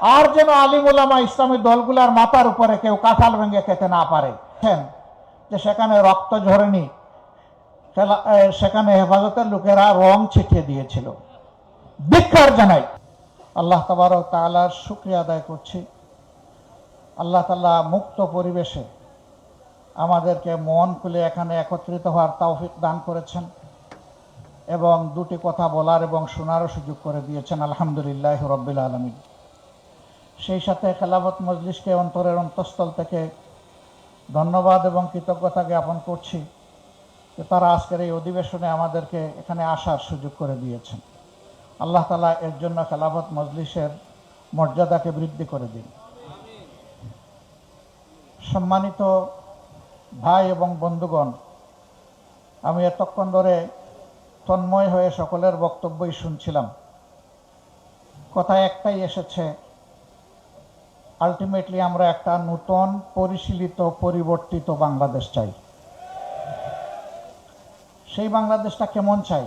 আর যেন আলিমুলামা ইসলামী দলগুলার মাথার উপরে কেউ কাঁঠাল ভেঙে খেতে না পারে। যে সেখানে রক্ত ঝরেনি সেখানে হেফাজতের লোকেরা রং ছিটিয়ে দিয়েছিল। ধিক্কার জানাই। আল্লাহ তাবারক তাআলার শুক্রিয়া আদায় করছি। আল্লাহ তাআলা মুক্ত পরিবেশে আমাদেরকে মন খুলে এখানে একত্রিত হওয়ার তৌফিক দান করেছেন এবং দুটি কথা বলার এবং শোনারও সুযোগ করে দিয়েছেন। আলহামদুলিল্লাহ রব্বিল আলমিন। সেই সাথে খেলাফত মজলিসকে অন্তরের অন্তঃস্থল থেকে ধন্যবাদ এবং কৃতজ্ঞতা জ্ঞাপন করছি যে তারা আজকের এই অধিবেশনে আমাদেরকে এখানে আসার সুযোগ করে দিয়েছেন। আল্লাহ তালা এর জন্য খেলাফত মজলিসের মর্যাদাকে বৃদ্ধি করে দিন। সম্মানিত ভাই এবং বন্ধুগণ, আমি এতক্ষণ ধরে তন্ময় হয়ে সকলের বক্তব্যই শুনছিলাম। কথা একটাই এসেছে আলটিমেটলি আমরা একটা নূতন, পরিশীলিত, পরিবর্তিত বাংলাদেশ চাই। সেই বাংলাদেশটা কেমন চাই?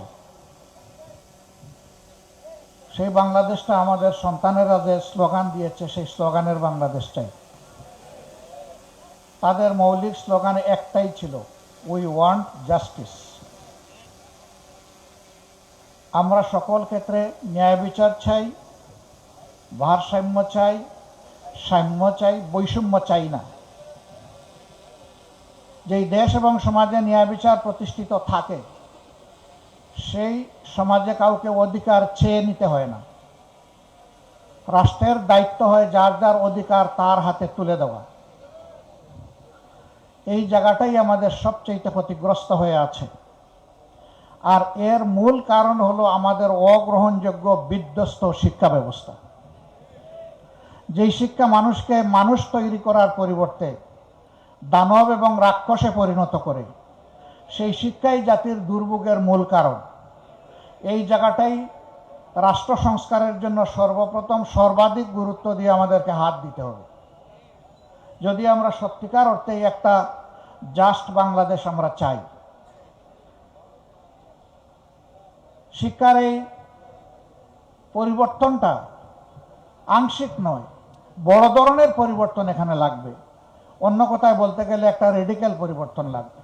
সেই বাংলাদেশটা আমাদের সন্তানেরা যে স্লোগান দিয়েছে, সেই স্লোগানের বাংলাদেশ চাই। তাদের মৌলিক স্লোগান একটাই ছিল উই ওয়ান্ট জাস্টিস আমরা সকল ক্ষেত্রে ন্যায় বিচার চাই, ভারসাম্য চাই সাম্য চাই, বৈষম্য চাই না। যেই দেশ এবং সমাজে ন্যায় বিচার প্রতিষ্ঠিত থাকে, সেই সমাজে কাউকে অধিকার চেয়ে নিতে হয় না। রাষ্ট্রের দায়িত্ব হয় যার যার অধিকার তার হাতে তুলে দেওয়া। এই জায়গাটাই আমাদের সবচেয়ে ক্ষতিগ্রস্ত হয়ে আছে। আর এর মূল কারণ হলো আমাদের অগ্রহণযোগ্য বিধ্বস্ত শিক্ষা ব্যবস্থা। যেই শিক্ষা মানুষকে মানুষ তৈরি করার পরিবর্তে দানব এবং রাক্ষসে পরিণত করে, সেই শিক্ষাই জাতির দুর্ভোগের মূল কারণ। এই জায়গাটাই রাষ্ট্র সংস্কারের জন্য সর্বপ্রথম সর্বাধিক গুরুত্ব দিয়ে আমাদেরকে হাত দিতে হবে। যদি আমরা সত্যিকার অর্থেই একটা জাস্ট বাংলাদেশ আমরা চাই, শিক্ষার এই পরিবর্তনটা আংশিক নয় বড় ধরনের পরিবর্তন এখানে লাগবে। অন্য কথায় বলতে গেলে একটা রেডিক্যাল পরিবর্তন লাগবে।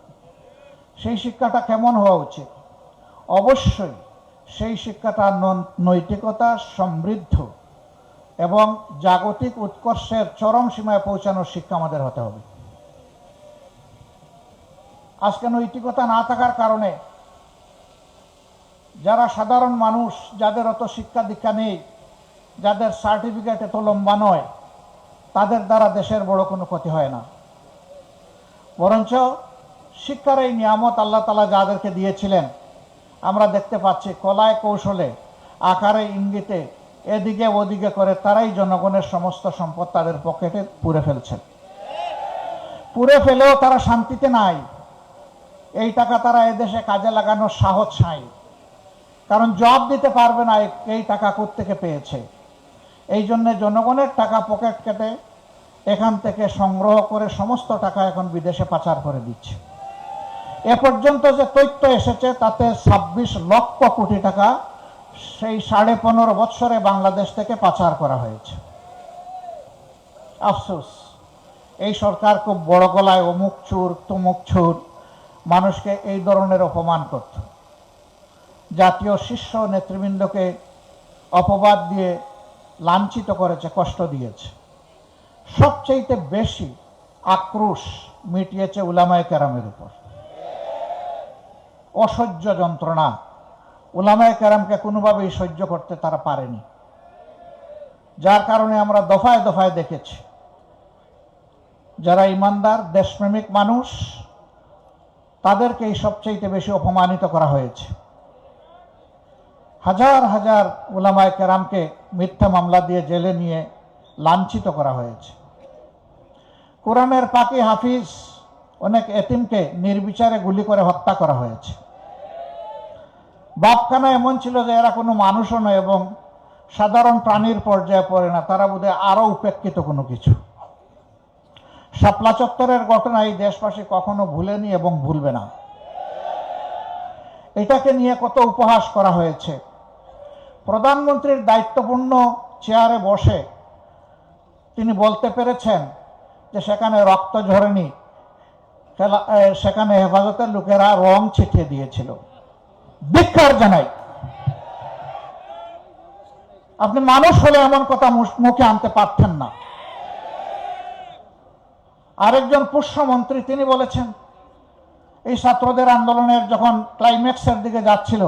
সেই শিক্ষাটা কেমন হওয়া উচিত? অবশ্যই সেই শিক্ষাটা নৈতিকতা, সমৃদ্ধ এবং জাগতিক উৎকর্ষের চরম সীমায় পৌঁছানোর শিক্ষা আমাদের হতে হবে। আজকে নৈতিকতা না থাকার কারণে যারা সাধারণ মানুষ, যাদের অত শিক্ষা দীক্ষা নেই, যাদের সার্টিফিকেট এত লম্বা নয় তাদের দ্বারা দেশের বড় কোনো ক্ষতি হয় না। বরঞ্চ শিক্ষার এই নিয়ামত আল্লাহ তালা যাদেরকে দিয়েছিলেন, আমরা দেখতে পাচ্ছি কলায় কৌশলে, আকারে ইঙ্গিতে, এদিকে ওদিকে করে তারাই জনগণের সমস্ত সম্পদ তাদের পকেটে পুরে ফেলছেন পুরে ফেলেও তারা শান্তিতে নাই। এই টাকা তারা এদেশে কাজে লাগানোর সাহস নাই। কারণ জব দিতে পারবে না এই- টাকা থেকে পেয়েছে। এই জন্য জনগণের টাকা পকেট কেটে এখান থেকে সংগ্রহ করে সমস্ত টাকা এখন বিদেশে পাচার করে দিচ্ছে। এ পর্যন্ত যে তথ্য এসেছে, তাতে ছাব্বিশ লক্ষ কোটি টাকা সেই সাড়ে পনেরো বৎসরে বাংলাদেশ থেকে পাচার করা হয়েছে। আফসোস, এই সরকার খুব বড় গলায় অমুক চুর, তুমুক চুর, মানুষকে এই ধরনের অপমান করত। জাতীয় শীর্ষ নেতৃবৃন্দকে অপবাদ দিয়ে লাঞ্ছিত করেছে, কষ্ট দিয়েছে। সবচেয়ে বেশি আক্রোশ মিটিয়েছে উলামায় কেরামের উপর। অসহ্য যন্ত্রণা। উলামায়ে কেরামকে কোনোভাবেই সহ্য করতে তারা পারেনি। যার কারণে আমরা দফায় দফায় দেখেছি, যারা ইমানদার, দেশপ্রেমিক মানুষ তাদেরকেই সবচেয়ে বেশি অপমানিত করা হয়েছে। হাজার হাজার উলামায়ে কেরামকে মিথ্যা মামলা দিয়ে জেলে নিয়ে লাঞ্ছিত করা হয়েছে। কোরআনের পাকি হাফিজ অনেক এতিমকে নির্বিচারে গুলি করে হত্যা করা হয়েছে। বাপখানা এমন ছিল যে এরা কোনো মানুষও নয় এবং সাধারণ প্রাণীর পর্যায়ে পড়ে না, তারা বোধহয় আরও উপেক্ষিত কোনো কিছু। শাপলা চত্বরের ঘটনা এই দেশবাসী কখনো ভুলেনি এবং ভুলবে না। এটাকে নিয়ে কত উপহাস করা হয়েছে। প্রধানমন্ত্রীর দায়িত্বপূর্ণ চেয়ারে বসে তিনি বলতে পেরেছেন যে সেখানে রক্ত ঝরেনি সেখানে হেফাজতের লোকেরা রং ছিটিয়ে দিয়েছিল। ধিক্কার জানাই। আপনি মানুষ হলে এমন কথা মুখে আনতে পারতেন না। আরেকজন পুষ্যমন্ত্রী, তিনি বলেছেন, এই ছাত্রদের আন্দোলনের যখন ক্লাইম্যাক্সের দিকে যাচ্ছিল,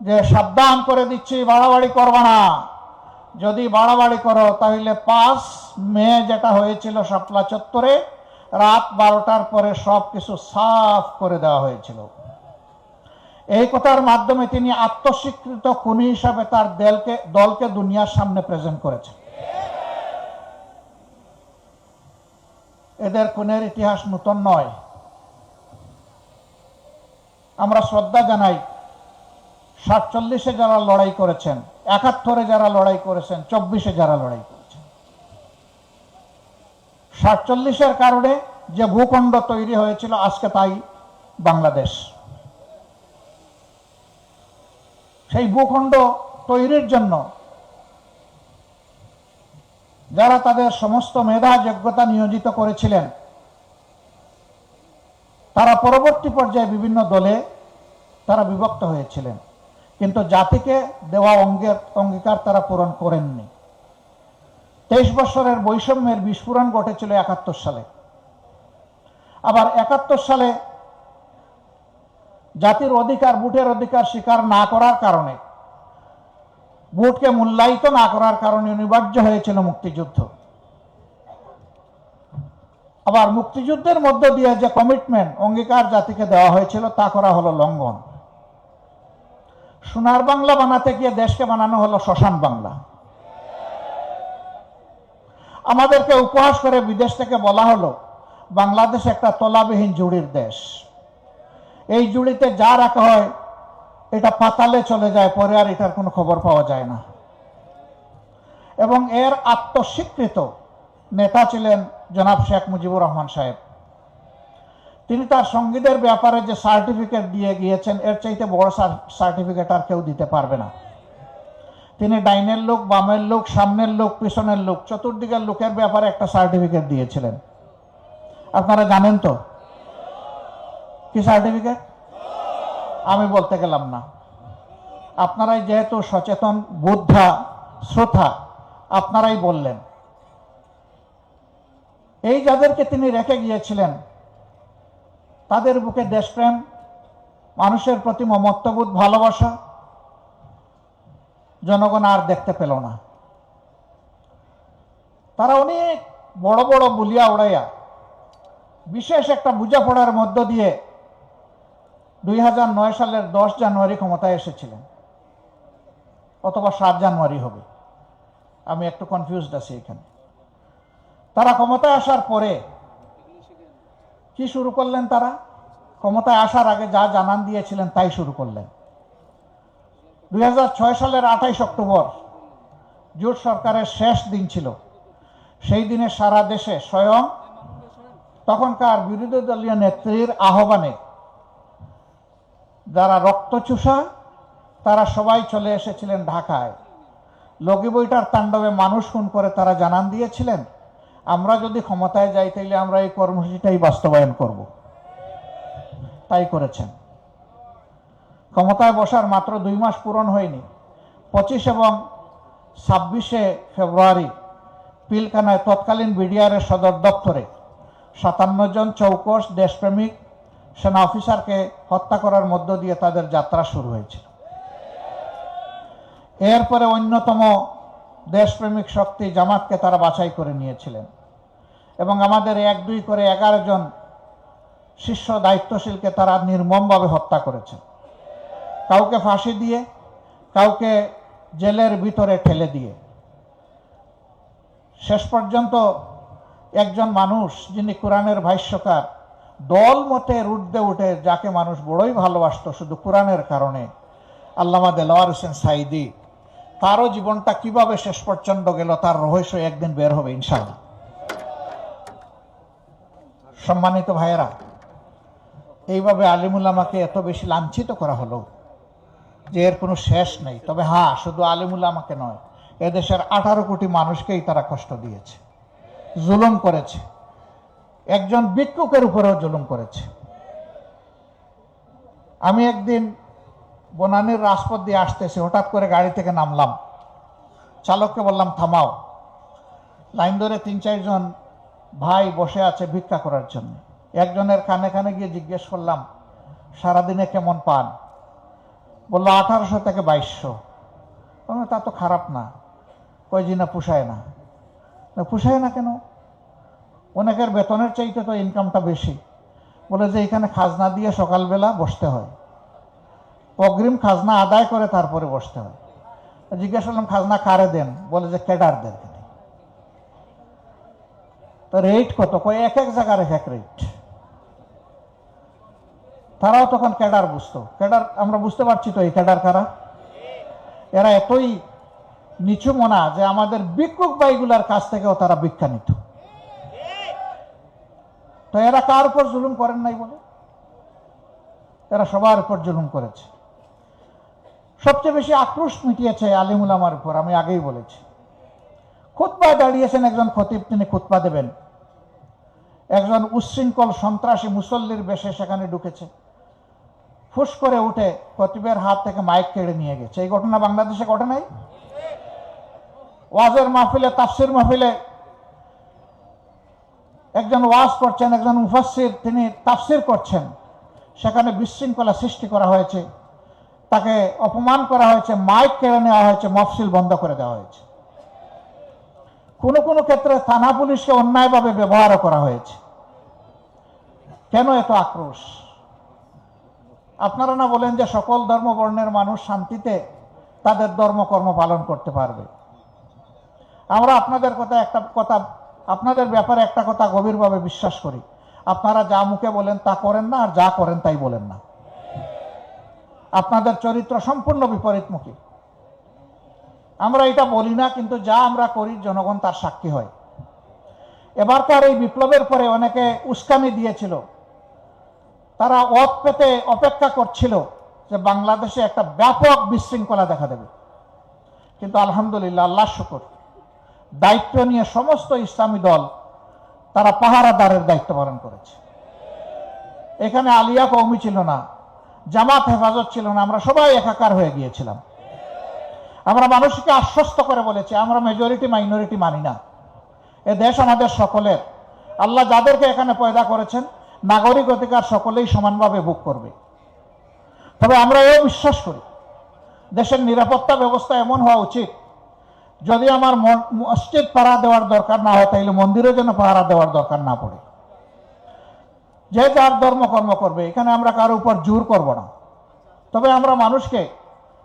যে সাবধান করে দিচ্ছি, বাড়াবাড়ি করবা না। যদি বাড়াবাড়ি করো, তাহলে পাঁচ মে যেটা হয়েছিল শাপলা চত্বরে, রাত বারোটার পরে সব কিছু সাফ করে দেওয়া হয়েছিল। এই কথার মাধ্যমে তিনি আত্মস্বীকৃত খুনি হিসাবে তার দলকে দলকে দুনিয়ার সামনে প্রেজেন্ট করেছেন। এদের খুনের ইতিহাস নতুন নয়। আমরা শ্রদ্ধা জানাই সাতচল্লিশে যারা লড়াই করেছেন, একাত্তরে যারা লড়াই করেছেন, চব্বিশে যারা লড়াই করেছেন। সাতচল্লিশের কারণে যে ভূখণ্ড তৈরি হয়েছিল, আজকে তাই বাংলাদেশ। সেই ভূখণ্ড তৈরির জন্য যারা তাদের সমস্ত মেধা, যোগ্যতা নিয়োজিত করেছিলেন, তারা পরবর্তী পর্যায়ে বিভিন্ন দলে তারা বিভক্ত হয়েছিলেন। কিন্তু জাতিকে দেওয়া অঙ্গের অঙ্গীকার তারা পূরণ করেননি। তেইশ বছরের বৈষম্যের বিস্ফোরণ ঘটেছিল একাত্তর সালে। আবার একাত্তর সালে জাতির অধিকার, ভোটের অধিকার স্বীকার না করার কারণে, ভোটকে মূল্যায়িত না করার কারণে অনিবার্য হয়েছিল মুক্তিযুদ্ধ। আবার মুক্তিযুদ্ধের মধ্য দিয়ে যে কমিটমেন্ট অঙ্গীকার জাতিকে দেওয়া হয়েছিল তা করা হলো লঙ্ঘন। সোনার বাংলা বানাতে গিয়ে দেশকে বানানো হলো শ্মশান বাংলা। আমাদেরকে উপহাস করে বিদেশ থেকে বলা হলো, বাংলাদেশ একটা তলাবিহীন জুড়ির দেশ। এই জুড়িতে যা রাখা হয়, এটা পাতালে চলে যায়, পরে আর এটার কোনো খবর পাওয়া যায় না। এবং এর আত্মস্বীকৃত নেতা ছিলেন জনাব শেখ মুজিবুর রহমান সাহেব। তিনি তার সঙ্গীদের ব্যাপারে যে সার্টিফিকেট দিয়ে গিয়েছেন, এর চাইতে বড় সার্টিফিকেট আর কেউ দিতে পারবে না। তিনি ডাইনের লোক, বামের লোক, সামনের লোক, পিছনের লোক, চতুর্দিকের লোকের ব্যাপারে একটা সার্টিফিকেট দিয়েছিলেন। আপনারা জানেন তো? কি সার্টিফিকেট আমি বলতে গেলাম না। আপনারাই যেহেতু সচেতন, বুদ্ধা, শ্রোতা, আপনারাই বললেন। এই যাদেরকে তিনি রেখে গিয়েছিলেন তাদের বুকে দেশপ্রেম, মানুষের প্রতি মমত্ববোধ, ভালোবাসা জনগণ আর দেখতে পেল না। তারা অনেক বড় বড় বুলিয়া উড়াইয়া, বিশেষ একটা বোঝাপড়ার মধ্য দিয়ে দুই হাজার নয় সালের দশ জানুয়ারি ক্ষমতায় এসেছিলেন, অথবা সাত জানুয়ারি হবে। আমি একটু কনফিউজড আছি এখানে। তারা ক্ষমতায় আসার পরে কি শুরু করলেন তারা? ক্ষমতায় আসার আগে যা জানান দিয়েছিলেন তাই শুরু করলেন। দু হাজার ছয় সালের আঠাইশ অক্টোবর জোট সরকারের শেষ দিন ছিল। সেই দিনে সারা দেশে স্বয়ং তখনকার বিরোধী দলীয় নেত্রীর আহ্বানে যারা রক্তচুষা তারা সবাই চলে এসেছিলেন ঢাকায়। লগি বইটার তাণ্ডবে মানুষ খুন করে তারা জানান দিয়েছিলেন আমরা যদি ক্ষমতায় যাই, তাইলে আমরা এই কর্মসূচিটাই বাস্তবায়ন করব। তাই করেছেন। ক্ষমতায় বসার মাত্র দুই মাস পূরণ হয়নি। পঁচিশ এবং ছাব্বিশে ফেব্রুয়ারি পিলখানায় তৎকালীন বিডিআরের সদর দপ্তরে সাতান্ন জন চৌকস দেশপ্রেমিক সেনা অফিসারকে হত্যা করার মধ্য দিয়ে তাদের যাত্রা শুরু হয়েছিল। এরপরে অন্যতম দেশপ্রেমিক শক্তি জামাতকে তারা বাছাই করে নিয়েছিলেন। এবং আমাদের এক, দুই করে এগারো জন শীর্ষ দায়িত্বশীলকে তারা নির্মমভাবে হত্যা করেছেন কাউকে ফাঁসি দিয়ে, কাউকে জেলের ভিতরে ঠেলে দিয়ে। শেষ পর্যন্ত একজন মানুষ যিনি কোরআনের ভাষ্যকার, দল মতে রুটতে উঠে যাকে মানুষ বড়ই ভালোবাসত শুধু কোরআনের কারণে, আল্লামা দেলোয়ার হোসেন সাইদি তারও জীবনটা কীভাবে শেষ পর্যন্ত গেল তার রহস্য একদিন বের হবে ইনশাল্লাহ সম্মানিত ভাইয়েরা, এইভাবে আলিমুল আমাকে এত বেশি লাঞ্ছিত করা হলো যে এর কোনো শেষ নেই। তবে হ্যাঁ শুধু আলিমুল আমাকে নয়, এদেশের আঠারো কোটি মানুষকেই তারা কষ্ট দিয়েছে, জুলুম করেছে। একজন ভিক্ষুকের উপরেও জুলুম করেছে। আমি একদিন বনানির রাজপথ দিয়ে আসতেছি, হঠাৎ করে গাড়ি থেকে নামলাম। চালককে বললাম, থামাও। লাইন ধরে তিন চারজন ভাই বসে আছে ভিক্ষা করার জন্য। একজনের কানে কানে গিয়ে জিজ্ঞেস করলাম সারাদিনে কেমন পান? বলল আঠারোশো থেকে বাইশশো। তা তো খারাপ না কই জি না পুষায় না। না, পুষায় না কেন? অনেকের বেতনের চাইতে তো ইনকামটা বেশি। বলে যে এখানে খাজনা দিয়ে সকালবেলা বসতে হয়। অগ্রিম খাজনা আদায় করে তারপরে বসতে হয়। জিজ্ঞেস করলাম খাজনা কারে দেন? বলে যে ক্যাডারদের তো রেট কত? কয়, এক এক জায়গার এক এক রেট তারাও তখন ক্যাডার বুঝতো। ক্যাডার, আমরা বুঝতে পারছি তো এই ক্যাডার কারা? এরা এতই নিচু মনা যে আমাদের ভিক্ষুক বাইগুলার কাছ থেকেও তারা ভিক্ষা নিত। তো এরা কার উপর জুলুম করেন নাই বলে? এরা সবার উপর জুলুম করেছে। সবচেয়ে বেশি আক্রোশ মিটিয়েছে আলিমুলামার উপর, আমি আগেই বলেছি। খুতপা দাঁড়িয়েছেন একজন খতিব, তিনি খুতপা দেবেন। একজন উচ্ছৃঙ্খল সন্ত্রাসী মুসল্লির বেশে সেখানে ঢুকেছে। ফুস করে উঠে খতিবের হাত থেকে মাইক কেড়ে নিয়ে গেছে। এই ঘটনা বাংলাদেশে ঘটে নাই? ওয়াজের মাহফিলে, তাফসির মাহফিলে একজন ওয়াজ করছেন, একজন মুফাসির তিনি তাফসির করছেন। সেখানে বিশৃঙ্খলা সৃষ্টি করা হয়েছে। তাকে অপমান করা হয়েছে, মাইক কেড়ে নেওয়া হয়েছে, মফসিল বন্ধ করে দেওয়া হয়েছে। কোনো কোনো ক্ষেত্রে থানা পুলিশকে অন্যায়ভাবে ব্যবহারও করা হয়েছে। কেন এত আক্রোশ? আপনারা না বলেন যে সকল ধর্ম বর্ণের মানুষ শান্তিতে তাদের ধর্মকর্ম পালন করতে পারবে। আমরা আপনাদের কথা একটা কথা, আপনাদের ব্যাপারে একটা কথা গভীরভাবে বিশ্বাস করি। আপনারা যা মুখে বলেন তা করেন না, আর যা করেন তাই বলেন না। আপনাদের চরিত্র সম্পূর্ণ বিপরীতমুখী। আমরা এটা বলি না, কিন্তু যা আমরা করি, জনগণ তার সাক্ষী হয়। এবারকার এই বিপ্লবের পরে অনেকে উস্কানি দিয়েছিল। তারা অত পেতে অপেক্ষা করছিল যে বাংলাদেশে একটা ব্যাপক বিশৃঙ্খলা দেখা দেবে। কিন্তু আলহামদুলিল্লাহ আল্লাহ শুকর। দায়িত্ব নিয়ে সমস্ত ইসলামী দল তারা পাহারাদারের দায়িত্ব পালন করেছে। এখানে আলিয়া কৌমি ছিল না, জামাত হেফাজত ছিল না, আমরা সবাই একাকার হয়ে গিয়েছিলাম। আমরা মানুষকে আশ্বস্ত করে বলেছি, আমরা মেজরিটি মাইনরিটি মানি না। এ দেশ আমাদের সকলের। আল্লাহ যাদেরকে এখানে পয়দা করেছেন, নাগরিক অধিকার সকলেই সমানভাবে ভোগ করবে। তবে আমরা এও বিশ্বাস করি, দেশের নিরাপত্তা ব্যবস্থা এমন হওয়া উচিত, যদি আমার মসজিদ পাহারা দেওয়ার দরকার না হয়, তাইলে মন্দিরে যেন পাহারা দেওয়ার দরকার না পড়ে। যে যার ধর্মকর্ম করবে, এখানে আমরা কারও উপর জোর করব না। তবে আমরা মানুষকে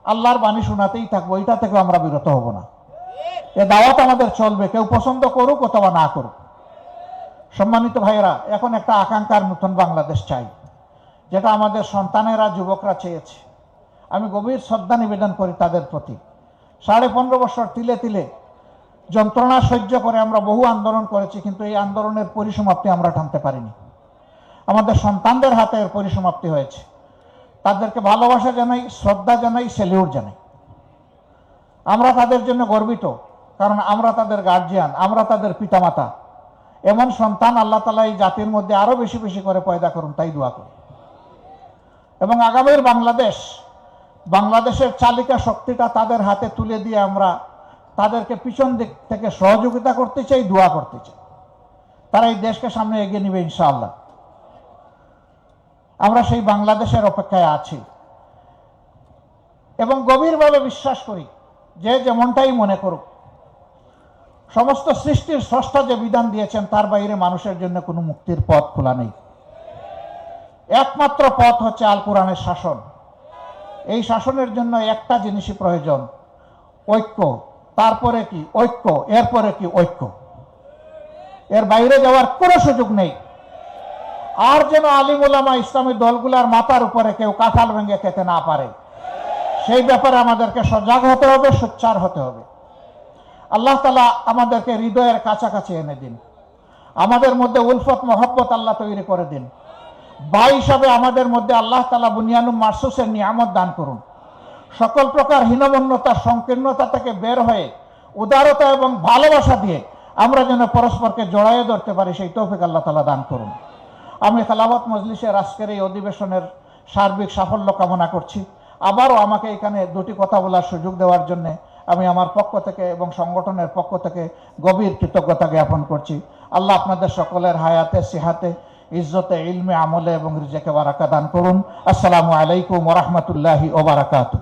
আল্লাহর বাণী শোনাতেই থাকব এটা থেকে আমরা বিরত হব না। এ দাওয়াত আমাদের চলবে, কেউ পছন্দ করুক অথবা না করুক। সম্মানিত ভাইয়েরা, এখন একটা আকাঙ্ক্ষার নতুন বাংলাদেশ চাই, যেটা আমাদের সন্তানেরা, যুবকরা চেয়েছে। আমি গভীর শ্রদ্ধা নিবেদন করি তাদের প্রতি। সাড়ে পনেরো বছর তিলে তিলে যন্ত্রণা সহ্য করে আমরা বহু আন্দোলন করেছি, কিন্তু এই আন্দোলনের পরিসমাপ্তি আমরা টানতে পারিনি। আমাদের সন্তানদের হাতে এর পরিসমাপ্তি হয়েছে। তাদেরকে ভালোবাসা জানাই, শ্রদ্ধা জানাই সেলিউট জানাই। আমরা তাদের জন্য গর্বিত, কারণ আমরা তাদের গার্জিয়ান আমরা তাদের পিতামাতা। এমন সন্তান আল্লাহ তালা এই জাতির মধ্যে আরও বেশি বেশি করে পয়দা করুন, তাই দোয়া করি। এবং আগামীর বাংলাদেশ, বাংলাদেশের চালিকা শক্তিটা তাদের হাতে তুলে দিয়ে আমরা তাদেরকে পিছন দিক থেকে সহযোগিতা করতে চাই, দোয়া করতে চাই। তারা এই দেশকে সামনে এগিয়ে নেবে, ইনশাআল্লাহ। আমরা সেই বাংলাদেশের অপেক্ষায় আছি। এবং গভীরভাবে বিশ্বাস করি, যে যেমনটাই মনে করুক, সমস্ত সৃষ্টির স্রষ্টা যে বিধান দিয়েছেন, তার বাইরে মানুষের জন্য কোনো মুক্তির পথ খোলা নেই। একমাত্র পথ হচ্ছে আল কোরআনের শাসন। এই শাসনের জন্য একটা জিনিসই প্রয়োজন, ঐক্য। তারপরে কি? ঐক্য, এরপরে কি? ঐক্য। এর বাইরে যাওয়ার কোনো সুযোগ নেই। আর যেন আলিমুলামা ইসলামী দলগুলার মাথার উপরে কেউ কাঁঠাল ভেঙে খেতে না পারে। সেই ব্যাপারে আমাদেরকে সজাগ হতে হবে, সোচ্চার হতে হবে। আল্লাহ তালা আমাদেরকে হৃদয়ের কাছাকাছি এনে দিন। আমাদের মধ্যে উলফত, মহব্বত আল্লাহ তৈরি করে দিন। বা হিসাবে আমাদের মধ্যে আল্লাহ তালা বুনিয়ানুম মাসুসের নিয়ামত দান করুন। সকল প্রকার হীনমন্যতা সংকীর্ণতা থেকে বের হয়ে উদারতা এবং ভালোবাসা দিয়ে আমরা যেন পরস্পরকে জড়াইয়ে ধরতে পারি, সেই তৌফিক আল্লাহ তালা দান করুন। আমি খেলাফত মজলিসের আজকের এই অধিবেশনের সার্বিক সাফল্য কামনা করছি। আবারও আমাকে এখানে দুটি কথা বলার সুযোগ দেওয়ার জন্য আমি আমার পক্ষ থেকে এবং সংগঠনের পক্ষ থেকে গভীর কৃতজ্ঞতা জ্ঞাপন করছি। আল্লাহ আপনাদের সকলের হায়াতে, সিহাতে, ইজ্জতে, ইলমে আমলে এবং রিজেকে বারাকা দান করুন। আসসালামু আলাইকুম ওরহমতুল্লাহি ওবারাকাতু